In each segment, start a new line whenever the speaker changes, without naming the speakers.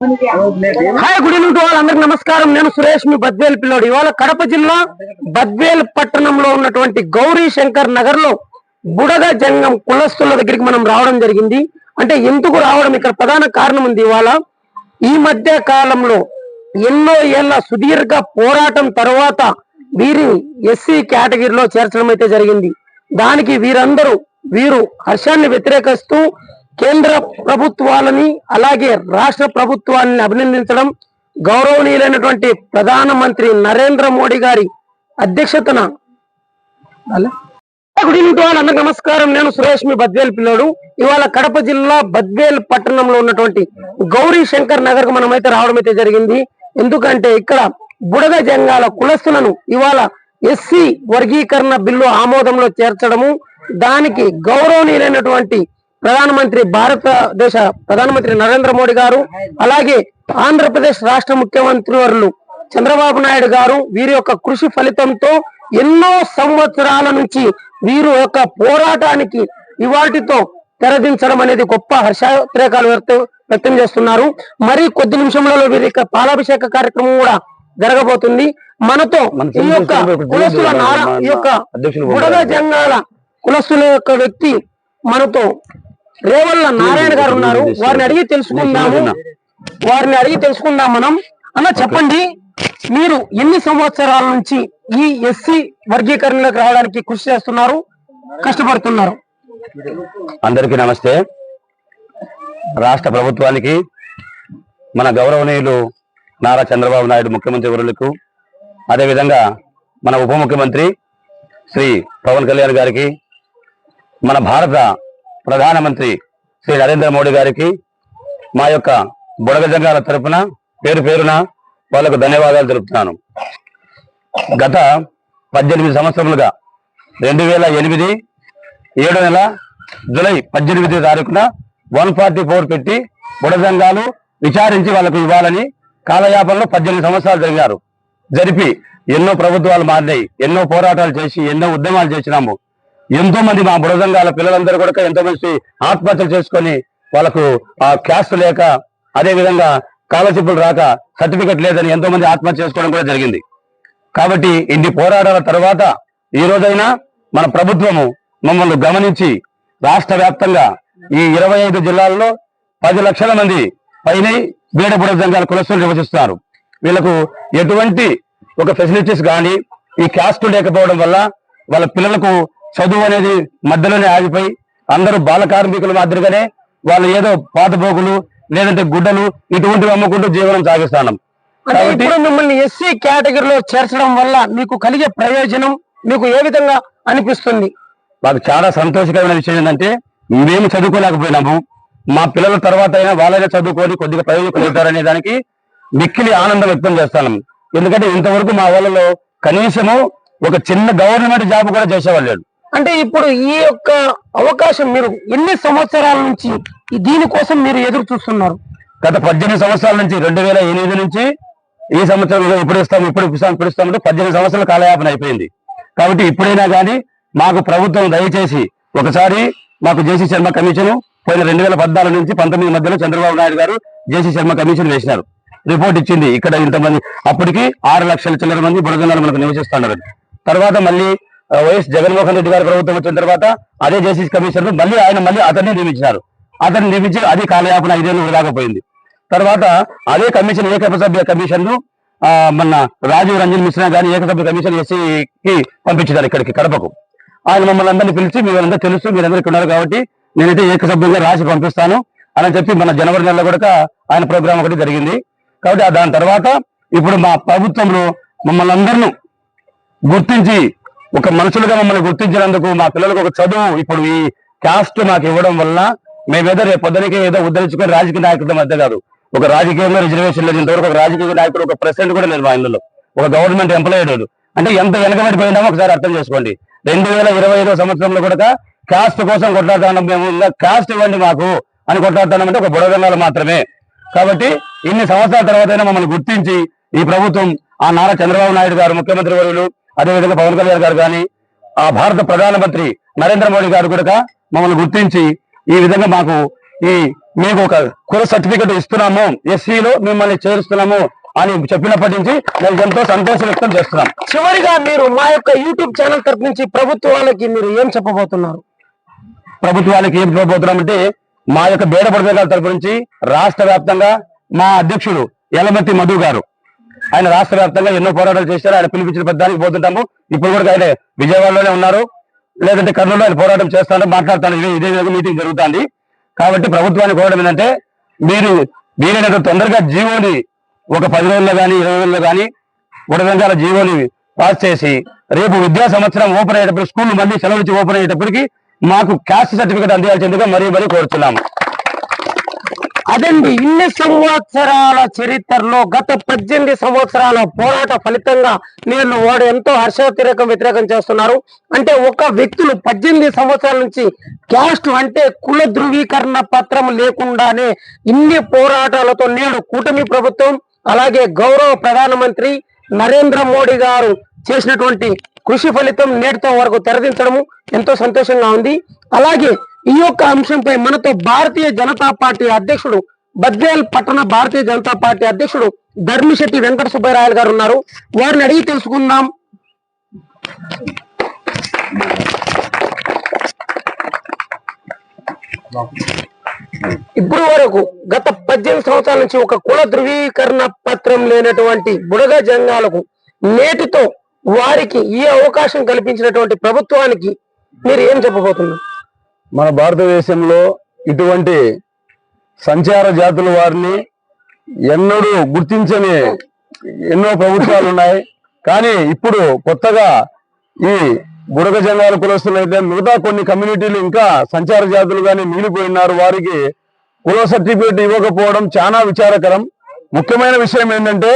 Hi good evening to అందరికి నమస్కారం. నేను సురేష్ మీ బద్వేల్ పిల్లోడు. ఇవాళ కడప జిల్లా బద్వేల్ పట్టణంలో ఉన్నటువంటి గౌరీ శంకర్ నగర్లో బుడగ జంగం కులస్తుల దగ్గరికి మనం రావడం జరిగింది. అంటే ఎందుకు రావడం? ఇక్కడ ప్రధాన కారణం ఉంది ఇవాళ. ఈ మధ్య కాలంలో ఎన్నో ఏళ్ళ సుదీర్ఘ పోరాటం తర్వాత వీరిని ఎస్సీ కేటగిరీలో చేర్చడం అయితే జరిగింది. దానికి వీరందరూ వీరు హర్షాన్ని వ్యతిరేకిస్తూ కేంద్ర ప్రభుత్వాలని అలాగే రాష్ట్ర ప్రభుత్వాన్ని అభినందించడం గౌరవనీయులైనటువంటి ప్రధానమంత్రి నరేంద్ర మోడీ గారి అధ్యక్షతన. గుడ్ ఈవినింగ్ అందరికి నమస్కారం. నేను సురేష్ మీ బద్వేల్ పిల్లోడు. ఇవాళ కడప జిల్లా బద్వేల్ పట్టణంలో ఉన్నటువంటి గౌరీ శంకర్ నగర్కు మనమైతే రావడం అయితే జరిగింది. ఎందుకంటే ఇక్కడ బుడగ జంగాల కులస్తులను ఇవాళ ఎస్సీ వర్గీకరణ బిల్లు ఆమోదంలో చేర్చడము దానికి గౌరవనీయులైనటువంటి ప్రధానమంత్రి భారతదేశ ప్రధానమంత్రి నరేంద్ర మోడీ గారు అలాగే ఆంధ్రప్రదేశ్ రాష్ట్ర ముఖ్యమంత్రి వర్లు చంద్రబాబు నాయుడు గారు వీరి యొక్క కృషి ఫలితంతో ఎన్నో సంవత్సరాల నుంచి వీరు యొక్క పోరాటానికి ఇవాటితో తెరదించడం అనేది గొప్ప హర్షోద్రేకాలు వ్యక్తం వ్యక్తం చేస్తున్నారు. మరి కొద్ది నిమిషంలో వీరి యొక్క పాలాభిషేక కార్యక్రమం కూడా జరగబోతుంది. మనతో ఈ యొక్క కులస్తుల నార ఈ యొక్క బుడగ జంగాల కులస్తుల యొక్క వ్యక్తి మనతో రేవల్ల నారాయణ గారు ఉన్నారు. వారిని అడిగి తెలుసుకుందాము. వారిని అడిగి తెలుసుకుందాం మనం. అన్న చెప్పండి. మీరు ఎన్ని సంవత్సరాల నుంచి ఈ ఎస్సీ వర్గీకరణలోకి రావడానికి కృషి చేస్తున్నారు? కష్టపడుతున్నారు.
అందరికీ నమస్తే. రాష్ట్ర ప్రభుత్వానికి మన గౌరవనీయులు నారా చంద్రబాబు నాయుడు ముఖ్యమంత్రి వర్యులకు అదేవిధంగా మన ఉప ముఖ్యమంత్రి శ్రీ పవన్ కళ్యాణ్ గారికి మన భారత ప్రధానమంత్రి శ్రీ నరేంద్ర మోడీ గారికి మా యొక్క బుడగ జంగాల తరపున పేరు పేరున వాళ్ళకు ధన్యవాదాలు తెలుపుతున్నాను. గత పద్దెనిమిది సంవత్సరములుగా రెండు వేల ఎనిమిది ఏడో నెల జూలై పద్దెనిమిది తారీఖున వన్ ఫార్టీ ఫోర్ పెట్టి బుడజంగాలు విచారించి వాళ్ళకు ఇవ్వాలని కాలయాపనలో పద్దెనిమిది సంవత్సరాలు జరిగారు. జరిపి ఎన్నో ప్రభుత్వాలు మారినాయి ఎన్నో పోరాటాలు చేసి ఎన్నో ఉద్యమాలు చేసినాము. ఎంతో మంది మా బుడజంగాల పిల్లలందరూ కూడా ఎంతో మంది ఆత్మహత్యలు చేసుకొని వాళ్ళకు ఆ క్యాస్ట్ లేక అదే విధంగా స్కాలర్షిప్లు రాక సర్టిఫికెట్ లేదని ఎంతో మంది ఆత్మహత్య చేసుకోవడం కూడా జరిగింది. కాబట్టి ఇన్ని పోరాటాల తర్వాత ఈ రోజైనా మన ప్రభుత్వము మమ్మల్ని గమనించి రాష్ట్ర వ్యాప్తంగా ఈ ఇరవై ఐదు జిల్లాల్లో పది లక్షల మంది పైన బీడబుడ సంఘాల కులస్తులు నివసిస్తున్నారు. వీళ్ళకు ఎటువంటి ఒక ఫెసిలిటీస్ కానీ ఈ క్యాస్ట్ లేకపోవడం వల్ల వాళ్ళ పిల్లలకు చదువు అనేది మధ్యలోనే ఆగిపోయి అందరూ బాల కార్మికుల మాదిరిగానే వాళ్ళు ఏదో పాతపోగులు లేదంటే గుడ్డలు ఇటువంటివి అమ్ముకుంటూ జీవనం సాగిస్తున్నాం కాబట్టి
మిమ్మల్ని ఎస్సీ కేటగిరీలో చేర్చడం వల్ల మీకు కలిగే ప్రయోజనం మీకు ఏ విధంగా అనిపిస్తుంది?
మాకు చాలా సంతోషకరమైన విషయం ఏంటంటే మేము చదువుకోలేకపోయినాము. మా పిల్లల తర్వాత అయినా వాళ్ళనే చదువుకొని కొద్దిగా ప్రయోజకులవుతారనే దానికి మిక్కిలి ఆనందం వ్యక్తం చేస్తాను. ఎందుకంటే ఇంతవరకు మా వాళ్ళలో కనీసము ఒక చిన్న గవర్నమెంట్ జాబ్ కూడా చేసేవాళ్ళు
అంటే ఇప్పుడు ఈ యొక్క అవకాశం మీరు ఎన్ని సంవత్సరాల నుంచి దీనికోసం మీరు ఎదురు చూస్తున్నారు?
గత పద్దెనిమిది సంవత్సరాల నుంచి రెండు వేల ఎనిమిది నుంచి ఈ సంవత్సరంలో ఎప్పుడు ఇస్తాం ఎప్పుడు ఇస్తాం ఇప్పుడు ఇస్తామంటే పద్దెనిమిది సంవత్సరాల కాలయాపన అయిపోయింది. కాబట్టి ఇప్పుడైనా కానీ మాకు ప్రభుత్వం దయచేసి ఒకసారి మాకు జేసీ శర్మ కమిషన్ పోయిన రెండు వేల పద్నాలుగు నుంచి పంతొమ్మిది మధ్యలో చంద్రబాబు నాయుడు గారు జేసీ శర్మ కమిషన్ వేసినారు. రిపోర్ట్ ఇచ్చింది ఇక్కడ ఇంతమంది. అప్పటికి ఆరు లక్షల చిల్లర మంది బుడగంగాలు మనకు నివసిస్తున్నారు తర్వాత మళ్ళీ వైఎస్ జగన్మోహన్ రెడ్డి గారి ప్రభుత్వం వచ్చిన తర్వాత అదే జస్టిస్ కమిషనర్ మళ్ళీ ఆయన మళ్ళీ అతన్ని నియమించినారు. అతన్ని నియమించి అది కాలయాపన ఐదేళ్ళు వృధాకపోయింది తర్వాత అదే కమిషన్ ఏకసభ్య కమిషన్ను మన రాజీవ్ రంజన్ మిశ్రా గాని ఏకసభ్య కమిషన్ ఎస్సీకి పంపించారు ఇక్కడికి కడపకు. ఆయన మమ్మల్ని అందరినీ పిలిచి మీరందరూ తెలుసు మీరందరూ ఉన్నారు కాబట్టి నేనైతే ఏకసభ్యంగా రాసి పంపిస్తాను అని చెప్పి మన జనవరి నెలలో కూడా ఆయన ప్రోగ్రాం ఒకటి జరిగింది. కాబట్టి దాని తర్వాత ఇప్పుడు మా ప్రభుత్వంలో మమ్మల్ని అందరినీ గుర్తించి ఒక మనుషులుగా మమ్మల్ని గుర్తించినందుకు మా పిల్లలకు ఒక చదువు ఇప్పుడు ఈ క్యాస్ట్ మాకు ఇవ్వడం వల్ల మేమేదో రేపు పొద్దునకి ఏదో ఉద్ధరించుకుని రాజకీయ నాయకుల మధ్య కాదు. ఒక రాజకీయంగా రిజర్వేషన్ లేదు ఇంతవరకు ఒక రాజకీయ నాయకుడు ఒక ప్రెసిడెంట్ కూడా లేదు మా ఇళ్ళలో ఒక గవర్నమెంట్ ఎంప్లాయీ అంటే ఎంత వెనకబడిపోయినామో ఒకసారి అర్థం చేసుకోండి. రెండు వేల ఇరవై ఐదో సంవత్సరంలో కూడా క్యాస్ట్ కోసం కొట్లాడుతున్నాం మేము. ఇంకా క్యాస్ట్ ఇవ్వండి మాకు అని కొట్లాడుతున్నామంటే ఒక బుడగన్నాలు మాత్రమే. కాబట్టి ఇన్ని సంవత్సరాల తర్వాత మమ్మల్ని గుర్తించి ఈ ప్రభుత్వం ఆ నారా చంద్రబాబు నాయుడు గారు ముఖ్యమంత్రి వర్యులు అదేవిధంగా పవన్ కళ్యాణ్ గారు కానీ ఆ భారత ప్రధానమంత్రి నరేంద్ర మోడీ గారు కూడా మమ్మల్ని గుర్తించి ఈ విధంగా మాకు ఈ
మీకు ఒక కుల సర్టిఫికెట్ ఇస్తున్నాము ఎస్సీలో మిమ్మల్ని చేరుస్తున్నాము అని చెప్పినప్పటి నుంచి మేము ఎంతో సంతోషం వ్యక్తం చేస్తున్నాం.
చివరిగా మీరు మా యొక్క యూట్యూబ్ ఛానల్ తరపు నుంచి ప్రభుత్వాలకి మీరు ఏం చెప్పబోతున్నారు?
ప్రభుత్వానికి ఏం చెప్పబోతున్నామంటే మా యొక్క బేడ పడదగాల తరపు నుంచి రాష్ట్ర వ్యాప్తంగా మా అధ్యక్షుడు యలమతి మధు గారు ఆయన రాష్ట్ర వ్యాప్తంగా ఎన్నో పోరాటాలు చేశారు. ఆయన పిలిపించిన పెద్దానికి పోతుంటాము. ఇప్పుడు కూడా ఆయన విజయవాడలోనే ఉన్నారు. లేదంటే కర్నూలులో ఆయన పోరాటం చేస్తాను మాట్లాడతాను. ఇదే ఇదే విధంగా మీటింగ్ జరుగుతుంది. కాబట్టి ప్రభుత్వాన్ని కోరడం ఏంటంటే మీరు వీలైనంత తొందరగా జీవోని ఒక పది రోజుల్లో కానీ ఇరవై రోజుల్లో కానీ ఉడదంగాల జీవోని పాస్ చేసి రేపు విద్యా సంవత్సరం ఓపెన్ అయ్యేటప్పుడు స్కూల్ మళ్ళీ సెలవు నుంచి ఓపెన్ అయ్యేటప్పటికి మాకు క్యాస్ట్ సర్టిఫికేట్ అందించాల్సిందిగా మరీ మరీ కోరుతున్నాము
అదండి ఇన్ని సంవత్సరాల చరిత్రలో గత పద్దెనిమిది సంవత్సరాల పోరాట ఫలితంగా నేను వాడు ఎంతో హర్షోత్తిరేకం వ్యతిరేకం చేస్తున్నారు. అంటే ఒక వ్యక్తులు పద్దెనిమిది సంవత్సరాల నుంచి క్యాస్ట్ అంటే కుల ధృవీకరణ పత్రం లేకుండానే ఇన్ని పోరాటాలతో నేడు కూటమి ప్రభుత్వం అలాగే గౌరవ ప్రధానమంత్రి నరేంద్ర మోడీ గారు చేసినటువంటి కృషి ఫలితం నేటితో వరకు తెరదించడము ఎంతో సంతోషంగా ఉంది. అలాగే ఈ యొక్క అంశంపై మనతో భారతీయ జనతా పార్టీ అధ్యక్షుడు బద్వేల్ పట్టణ భారతీయ జనతా పార్టీ అధ్యక్షుడు ధర్మిశెట్టి వెంకట సుబ్బరాయలు గారు ఉన్నారు. వారిని అడిగి తెలుసుకుందాం. ఇప్పుడు వరకు గత పద్దెనిమిది సంవత్సరాల నుంచి ఒక కుల ధృవీకరణ పత్రం లేనటువంటి బుడగ జంగాలకు నేటితో వారికి ఈ అవకాశం కల్పించినటువంటి ప్రభుత్వానికి మీరు ఏం చెప్పబోతున్నారు?
మన భారతదేశంలో ఇటువంటి సంచార జాతుల వారిని ఎన్నడూ గుర్తించని ఎన్నో ప్రభుత్వాలు ఉన్నాయి. కానీ ఇప్పుడు కొత్తగా ఈ బుడగ జంగాల కులస్తులైతే అయితే మిగతా కొన్ని కమ్యూనిటీలు ఇంకా సంచార జాతులుగానే మిగిలిపోయినారు. వారికి కుల సర్టిఫికేట్ ఇవ్వకపోవడం చాలా విచారకరం. ముఖ్యమైన విషయం ఏంటంటే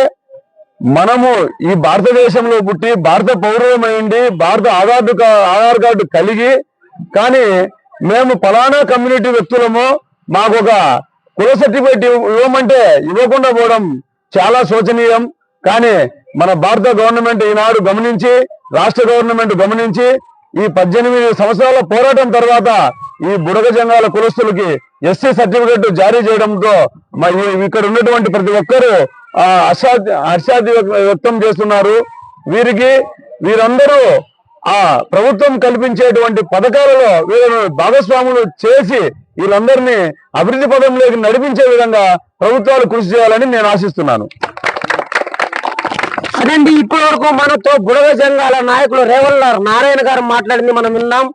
మనము ఈ భారతదేశంలో పుట్టి భారత పౌరులమైండి భారత ఆధార్ ఆధార్ కార్డు కలిగి కానీ మేము ఫలానా కమ్యూనిటీ వ్యక్తులము మాకు ఒక కుల సర్టిఫికేట్ ఇవ్వమంటే ఇవ్వకుండా పోవడం చాలా శోచనీయం. కానీ మన భారత గవర్నమెంట్ ఈనాడు గమనించి రాష్ట్ర గవర్నమెంట్ గమనించి ఈ పద్దెనిమిది సంవత్సరాల పోరాటం తర్వాత ఈ బుడగ జంగాల కులస్తులకి ఎస్సీ సర్టిఫికెట్ జారీ చేయడంతో ఇక్కడ ఉన్నటువంటి ప్రతి ఒక్కరూ ఆ హర్షాది హర్షాది వ్యక్తం చేస్తున్నారు. వీరికి వీరందరూ ఆ ప్రభుత్వం కల్పించేటువంటి పథకాలలో వీళ్ళను భాగస్వాములు చేసి వీళ్ళందరినీ అభివృద్ధి పదంలోకి నడిపించే విధంగా ప్రభుత్వాలు కృషి చేయాలని నేను ఆశిస్తున్నాను.
అదండి ఇప్పటి వరకు మనతో బుడగ జంగాల నాయకులు రేవల్ల నారాయణ గారు మాట్లాడింది మనం విన్నాం.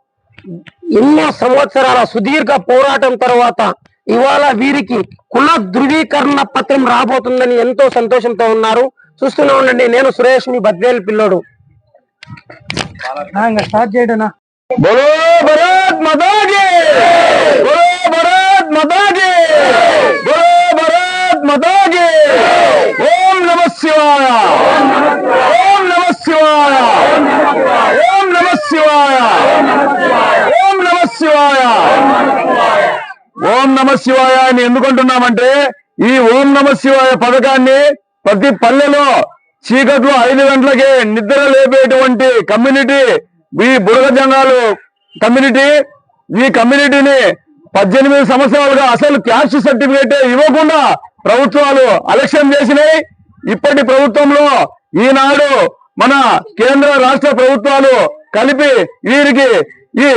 ఎన్నో సంవత్సరాల సుదీర్ఘ పోరాటం తర్వాత ఇవాళ వీరికి కుల ధృవీకరణ పత్రం రాబోతుందని ఎంతో సంతోషంతో ఉన్నారు. చూస్తూనే ఉండండి నేను సురేష్ మీ బద్వేలు పిల్లోడు. ఇంకా స్టార్ట్ చేయడనా
బోలో భరత్ మతాకి! బోలో భరత్ మతాకి! బోలో భరత్ మతాకి! ఓం నమ శివాయ! ఓం నమ శివాయ! ఓం నమ శివాయ! ఓం నమ శివాయ! ఓం నమ శివాయ అని ఎందుకంటున్నామంటే ఈ ఓం నమ శివాయ పథకాన్ని ప్రతి పల్లెలో చీకట్లో ఐదు గంటలకే నిద్ర లేపేటువంటి కమ్యూనిటీ ఈ బుడగ జంగాలు కమ్యూనిటీ ఈ కమ్యూనిటీని పద్దెనిమిది సంవత్సరాలుగా అసలు క్యాస్ట్ సర్టిఫికేట్ ఇవ్వకుండా ప్రభుత్వాలు అలక్ష్యం చేసినాయి. ఇప్పటి ప్రభుత్వంలో ఈనాడు మన కేంద్ర రాష్ట్ర ప్రభుత్వాలు కలిపి వీరికి ఈ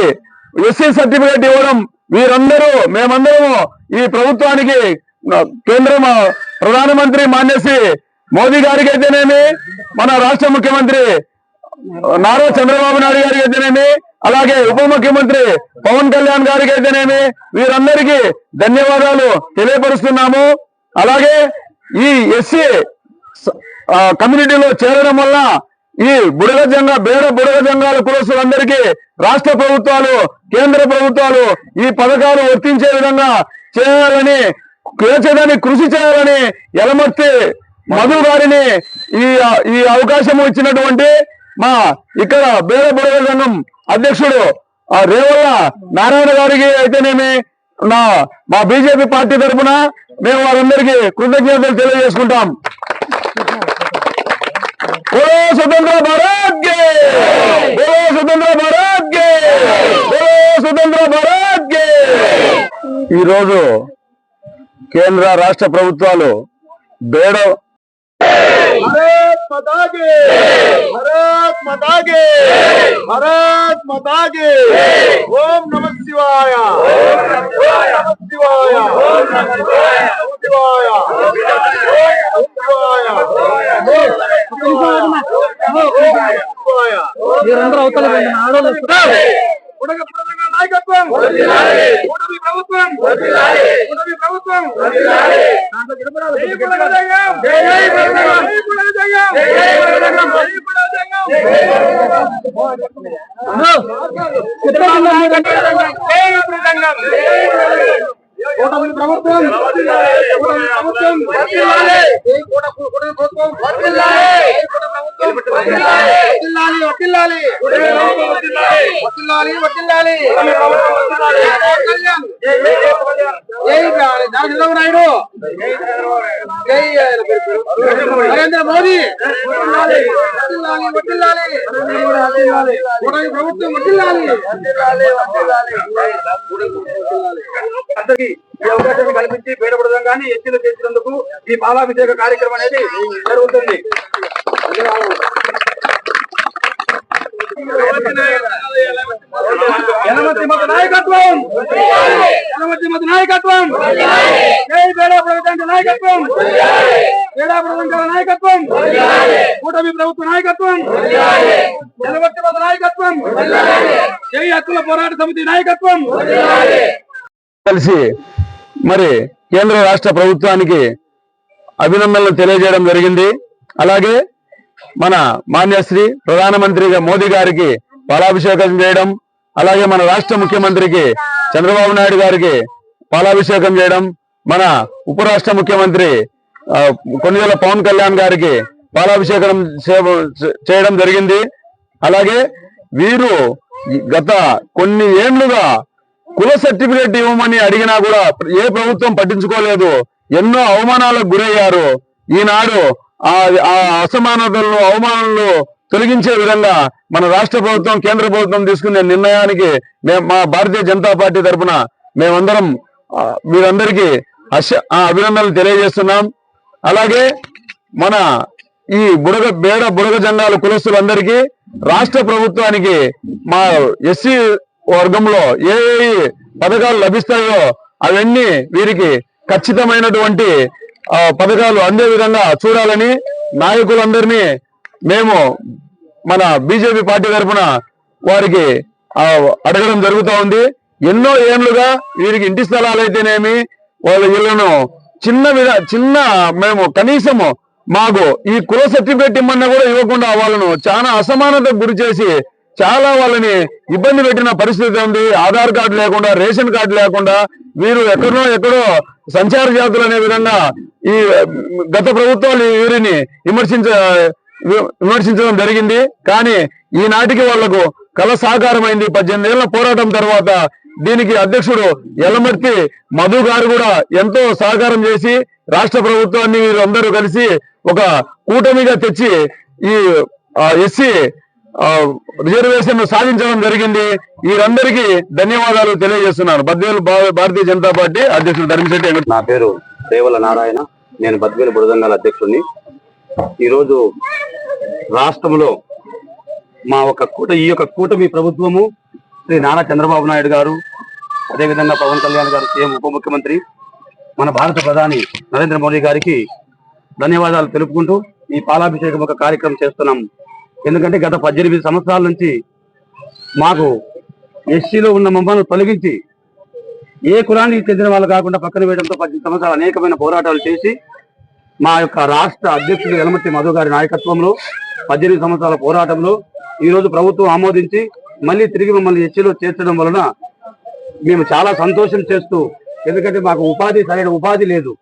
ఎస్సీ సర్టిఫికేట్ ఇవ్వడం వీరందరూ మేమందరము ఈ ప్రభుత్వానికి కేంద్ర ప్రధానమంత్రి మానేసి మోదీ గారికి అయితేనేమి మన రాష్ట్ర ముఖ్యమంత్రి నారా చంద్రబాబు నాయుడు గారికి అయితేనేమి అలాగే ఉప ముఖ్యమంత్రి పవన్ కళ్యాణ్ గారికి అయితేనేమి వీరందరికీ ధన్యవాదాలు తెలియపరుస్తున్నాము. అలాగే ఈ ఎస్సీ కమ్యూనిటీలో చేరడం వల్ల ఈ బుడగ జంగ బేడ బుడగ జంగాల కులస్తులందరికీ రాష్ట్ర ప్రభుత్వాలు కేంద్ర ప్రభుత్వాలు ఈ పథకాలు వర్తించే విధంగా చేయాలని చేసేదాన్ని కృషి చేయాలని ఎలమర్తి మధు గారిని ఈ ఈ అవకాశం ఇచ్చినటువంటి మా ఇక్కడ బేర బుడగ సంఘం అధ్యక్షుడు రేవల్ల నారాయణ గారికి అయితేనేమి నా మా బీజేపీ పార్టీ తరఫున మేము వారందరికీ కృతజ్ఞతలు తెలియజేసుకుంటాం. స్వతంత్ర భారత్ స్వతంత్ర భారత్ స్వతంత్ర భారత్ ఈరోజు కేంద్ర రాష్ట్ర ప్రభుత్వాలు బేడ
भारत माता के भारत माता के भारत माता के ओम नमः शिवाय ओम नमः शिवाय ओम नमः शिवाय ओम नमः शिवाय ओम नमः शिवाय జై బుడగజంగం! కూటమి ప్రభుత్వం కూటమి ప్రభుత్వం కూట- కూటమి కూటమి ప్రభుత్వం వదిల్లాలి వదిల్లాలి వదిల్లాలి పవన్ కళ్యాణ్ జై చంద్రబాబు నాయుడు జై నరేంద్ర మోదీ వదిల్లాలి వదిల్లాలి కూటమి ప్రభుత్వం వదిల్లాలి అందరికి ఈ అవకాశాన్ని కల్పించి బయటపడదాం కానీ ఎత్తులు చేసినందుకు ఈ మాలాభిషేక కార్యక్రమం అనేది జరుగుతుంది. యనమతి మత నాయకత్వం! యనమతి మత నాయకత్వం! జై బేడా ప్రభుత్వ నాయకత్వం! బేడా ప్రభుత్వ నాయకత్వం! కూటమి ప్రభుత్వ నాయకత్వం! యనమతి మత నాయకత్వం! జై హక్కుల పోరాట సమితి నాయకత్వం!
కలిసి మరి కేంద్ర రాష్ట్ర ప్రభుత్వానికి అభినందనలు తెలియజేయడం జరిగింది. అలాగే మన మాన్యశ్రీ ప్రధానమంత్రిగా మోదీ గారికి పాలాభిషేకం చేయడం అలాగే మన రాష్ట్ర ముఖ్యమంత్రికి చంద్రబాబు నాయుడు గారికి పాలాభిషేకం చేయడం మన ఉపరాష్ట్ర ముఖ్యమంత్రి ఆ, కొన్నివేల పవన్ కళ్యాణ్ గారికి పాలాభిషేకం చేయడం జరిగింది. అలాగే వీరు గత కొన్ని ఏండ్లుగా కుల సర్టిఫికేట్ ఇవ్వమని అడిగినా కూడా ఏ ప్రభుత్వం పట్టించుకోలేదు. ఎన్నో అవమానాలకు గురయ్యారు. ఈనాడు ఆ అసమానతలను అవమానాలను తొలగించే విధంగా మన రాష్ట్ర ప్రభుత్వం కేంద్ర ప్రభుత్వం తీసుకునే నిర్ణయానికి మేము మా భారతీయ జనతా పార్టీ తరఫున మేమందరం మీరందరికీ అశ అభినందనలు తెలియజేస్తున్నాం. అలాగే మన ఈ బుడగ బేడ బుడగ జంగాల కులస్తులందరికీ రాష్ట్ర ప్రభుత్వానికి మా ఎస్సీ వర్గంలో ఏ ఏ పథకాలు లభిస్తాయో అవన్నీ వీరికి ఖచ్చితమైనటువంటి పథకాలు అందే విధంగా చూడాలని నాయకులందరినీ మేము మన బీజేపీ పార్టీ తరఫున వారికి అడగడం జరుగుతూ ఉంది. ఎన్నో ఏండ్లుగా వీరికి ఇంటి స్థలాలు అయితేనేమి వాళ్ళ ఇళ్ళను చిన్న విధ చిన్న మేము కనీసము మాకు ఈ కుల సర్టిఫికేట్ ఇమ్మన్నా కూడా ఇవ్వకుండా వాళ్ళను చాలా అసమానతకు గురి చేసి చాలా వాళ్ళని ఇబ్బంది పెట్టిన పరిస్థితి ఉంది. ఆధార్ కార్డు లేకుండా రేషన్ కార్డు లేకుండా వీరు ఎక్కడో ఎక్కడో సంచార జాతులు అనే విధంగా ఈ గత ప్రభుత్వాలు వీరిని విమర్శించ వి- విమర్శించడం జరిగింది. కానీ ఈనాటికి వాళ్ళకు కళ సాకారమైంది. పద్దెనిమిది ఏళ్ళ పోరాటం తర్వాత దీనికి అధ్యక్షుడు ఎల్లమర్తి మధు గారు కూడా ఎంతో సహకారం చేసి రాష్ట్ర ప్రభుత్వాన్ని వీరందరూ కలిసి ఒక కూటమిగా తెచ్చి ఈ ఎస్సీ రిజర్వేషన్ సాధించడం జరిగింది. వీరందరికీ ధన్యవాదాలు తెలియజేస్తున్నాను. బద్వేలు భారతీయ జనతా పార్టీ అధ్యక్షుడు ధర్మశెట్టి
నా పేరు రేవల నారాయణ. నేను బద్వేలు బుడదంగాల అధ్యక్షుడిని. ఈరోజు రాష్ట్రంలో మా ఒక కూట ఈ యొక్క కూటమి ప్రభుత్వము శ్రీ నారా చంద్రబాబు నాయుడు గారు అదేవిధంగా పవన్ కళ్యాణ్ గారు సీఎం ఉప ముఖ్యమంత్రి మన భారత ప్రధాని నరేంద్ర మోడీ గారికి ధన్యవాదాలు తెలుపుకుంటూ ఈ పాలాభిషేకం ఒక కార్యక్రమం చేస్తున్నాం. ఎందుకంటే గత పద్దెనిమిది సంవత్సరాల నుంచి మాకు ఎస్సీలో ఉన్న మమ్మల్ని తొలగించి ఏ కులానికి చెందిన వాళ్ళు కాకుండా పక్కన వేయడంతో పద్దెనిమిది సంవత్సరాలు అనేకమైన పోరాటాలు చేసి మా యొక్క రాష్ట్ర అధ్యక్షుడు యలమర్తి మధు గారి నాయకత్వంలో పద్దెనిమిది సంవత్సరాల పోరాటంలో ఈరోజు ప్రభుత్వం ఆమోదించి మళ్ళీ తిరిగి మమ్మల్ని ఎస్సీలో చేర్చడం వలన మేము చాలా సంతోషం చేస్తూ ఎందుకంటే మాకు ఉపాధి సరైన ఉపాధి లేదు.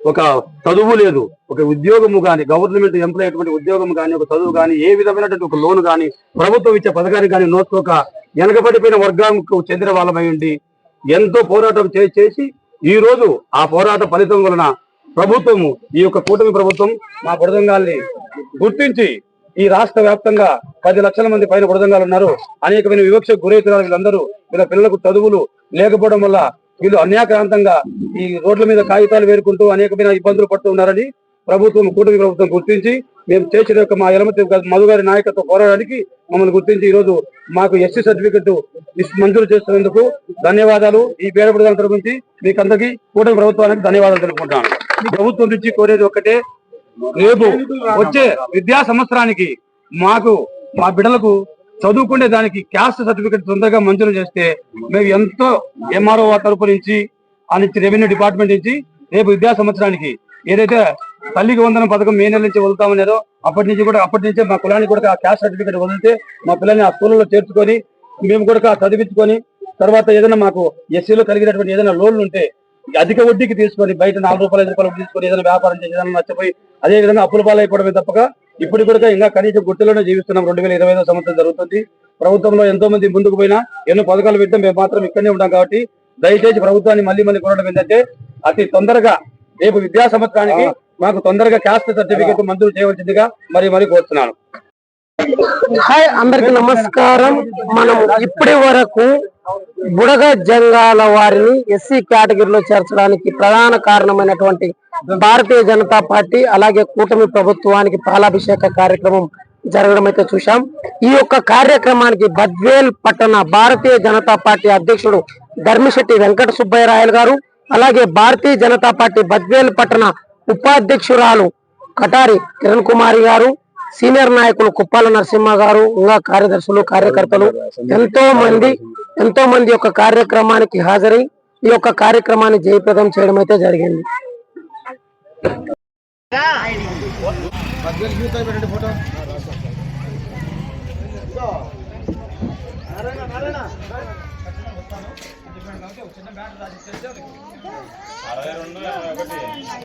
ఒక చదువు లేదు ఒక ఉద్యోగము కానీ గవర్నమెంట్ ఎంప్లాయ్ అటువంటి ఉద్యోగం కానీ ఒక చదువు కానీ ఏ విధమైనటువంటి ఒక లోన్ కానీ ప్రభుత్వం ఇచ్చే పథకానికి కానీ నోచుకోక వెనకబడిపోయిన వర్గానికి చెందిన వాళ్ళమై ఉండి ఎంతో పోరాటం చేసి ఈ రోజు ఆ పోరాట ఫలితం వలన ప్రభుత్వము ఈ యొక్క కూటమి ప్రభుత్వం మా బుడదంగాల్ని గుర్తించి ఈ రాష్ట్ర వ్యాప్తంగా పది లక్షల మంది పైన బుడదంగాలు ఉన్నారు. అనేకమైన వివక్షకు గురవుతున్నారు వీళ్ళందరూ. వీళ్ళ పిల్లలకు చదువులు లేకపోవడం వల్ల వీళ్ళు అన్యాక్రాంతంగా ఈ రోడ్ల మీద కాగితాలు వేరుకుంటూ అనేకమైన ఇబ్బందులు పడుతూ ఉన్నారని ప్రభుత్వం కూటమి ప్రభుత్వం గుర్తించి మేము చేసిన యొక్క మా ఎలమతి మధు గారి నాయకత్వ పోరాటానికి మమ్మల్ని గుర్తించి ఈ రోజు మాకు ఎస్సీ సర్టిఫికెట్ మంజూరు చేస్తున్నందుకు ధన్యవాదాలు. ఈ పేద ప్రజల తరపు మీకు కూటమి ప్రభుత్వానికి ధన్యవాదాలు తెలుపుకుంటాను ప్రభుత్వం నుంచి కోరేది ఒక్కటే రేపు వచ్చే విద్యా సంవత్సరానికి మాకు మా బిడ్డలకు చదువుకునే దానికి క్యాస్ట్ సర్టిఫికెట్ తొందరగా మంజూరు చేస్తే మేము ఎంతో ఎంఆర్ఓ తరపు నుంచి ఆ నుంచి రెవెన్యూ డిపార్ట్మెంట్ నుంచి రేపు విద్యా సంవత్సరానికి ఏదైతే తల్లికి వందన పథకం మే నెల నుంచి వదులుతామనేదో అప్పటి నుంచి కూడా అప్పటి నుంచి మా కులానికి కూడా ఆ క్యాస్ట్ సర్టిఫికేట్ వదిలితే మా పిల్లల్ని ఆ స్కూల్లో చేర్చుకొని మేము కూడా చదివించుకొని తర్వాత ఏదైనా మాకు ఎస్సీలో కలిగినటువంటి ఏదైనా లోన్లు ఉంటే అధిక వడ్డీకి తీసుకొని బయట నాలుగు రూపాయలు ఐదు రూపాయలు తీసుకొని ఏదైనా వ్యాపారం చేసి ఏదైనా నచ్చపోయి అదే విధంగా అప్పుల పాలైపోవడమే తప్పక ఇప్పుడు కూడా ఇంకా కనీసం గుర్తులోనే జీవిస్తున్నాం. రెండు వేల ఇరవై ఐదో సంవత్సరం జరుగుతుంది. ప్రభుత్వంలో ఎంతో మంది ముందుకు పోయినా ఎన్నో పథకాలు పెట్టాం మేము మాత్రం ఇక్కడనే ఉంటాం కాబట్టి దయచేసి ప్రభుత్వాన్ని మళ్ళీ మళ్ళీ కోరడం ఏంటంటే అతి తొందరగా రేపు విద్యా సంవత్సరానికి మాకు తొందరగా క్యాస్ట్ సర్టిఫికేట్ మంజూరు చేయవలసిందిగా మరి మరి కోరుతున్నాను.
హాయ్ అందరికి నమస్కారం. మనం ఇప్పటి వరకు బుడగ జంగాల వారిని ఎస్సీ కేటగిరీలో చేర్చడానికి ప్రధాన కారణమైనటువంటి భారతీయ జనతా పార్టీ అలాగే కూటమి ప్రభుత్వానికి పాలాభిషేక కార్యక్రమం జరగడం అయితే చూశాం. ఈ యొక్క కార్యక్రమానికి బద్వేల్ పట్టణ భారతీయ జనతా పార్టీ అధ్యక్షుడు ధర్మిశెట్టి వెంకట సుబ్బయ్యరాయలు గారు అలాగే భారతీయ జనతా పార్టీ బద్వేల్ పట్టణ ఉపాధ్యక్షురాలు కటారి కిరణ్ కుమారి గారు సీనియర్ నాయకులు కుప్పాల నరసింహ గారు ఇంకా కార్యదర్శులు కార్యకర్తలు ఎంతో మంది ఎంతో మంది యొక్క కార్యక్రమానికి హాజరై ఈ యొక్క కార్యక్రమాన్ని జయప్రదం చేయడం అయితే జరిగింది.